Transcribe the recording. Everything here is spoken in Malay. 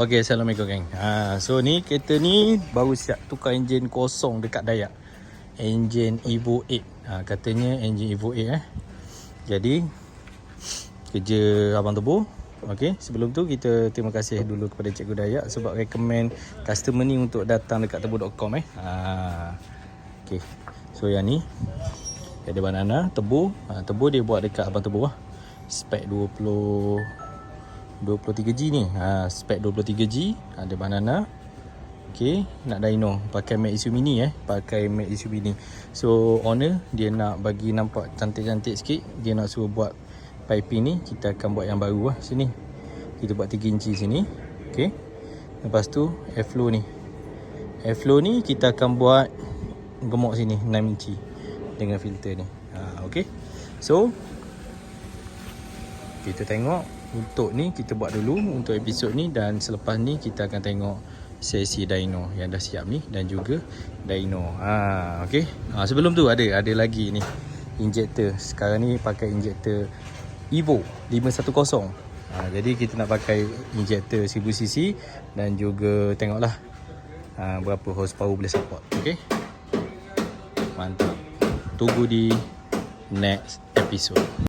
Okay, Assalamualaikum geng. Ha, so ni kereta ni baru siap tukar enjin kosong dekat Dayak. Enjin Evo 8. Ha, katanya enjin Evo 8 eh. Jadi kerja abang tebu. Okay, sebelum tu kita terima kasih dulu kepada Cikgu Dayak sebab recommend customer ni untuk datang dekat tebu.com eh. Ha. Okay. So yang ni ada banana, tebu. Ha, tebu dia buat dekat abang tebu lah. Spek 20 23G ni. Ha, Spek 23G Ada banana. Okay Nak dyno Pakai Mac ECU Mini eh. Pakai Mac ECU Mini So owner Dia nak bagi nampak Cantik-cantik sikit. Dia nak suruh buat Piping ni Kita akan buat yang baru lah. Sini. Kita buat 3 inci sini. Okay Lepas tu Airflow ni. Airflow ni Kita akan buat Gemuk sini 6 inci Dengan filter ni. Ha, Okay So kita tengok untuk ni kita buat dulu untuk episod ni dan selepas ni kita akan tengok sesi dyno yang dah siap ni dan juga dyno. Ha okey. Ha sebelum tu ada ada lagi ni injector. Sekarang ni pakai injector Evo 510. Ha jadi kita nak pakai injector 1000cc dan juga tengoklah ha, berapa horsepower boleh support. Okey. Mantap. Tunggu di next episode.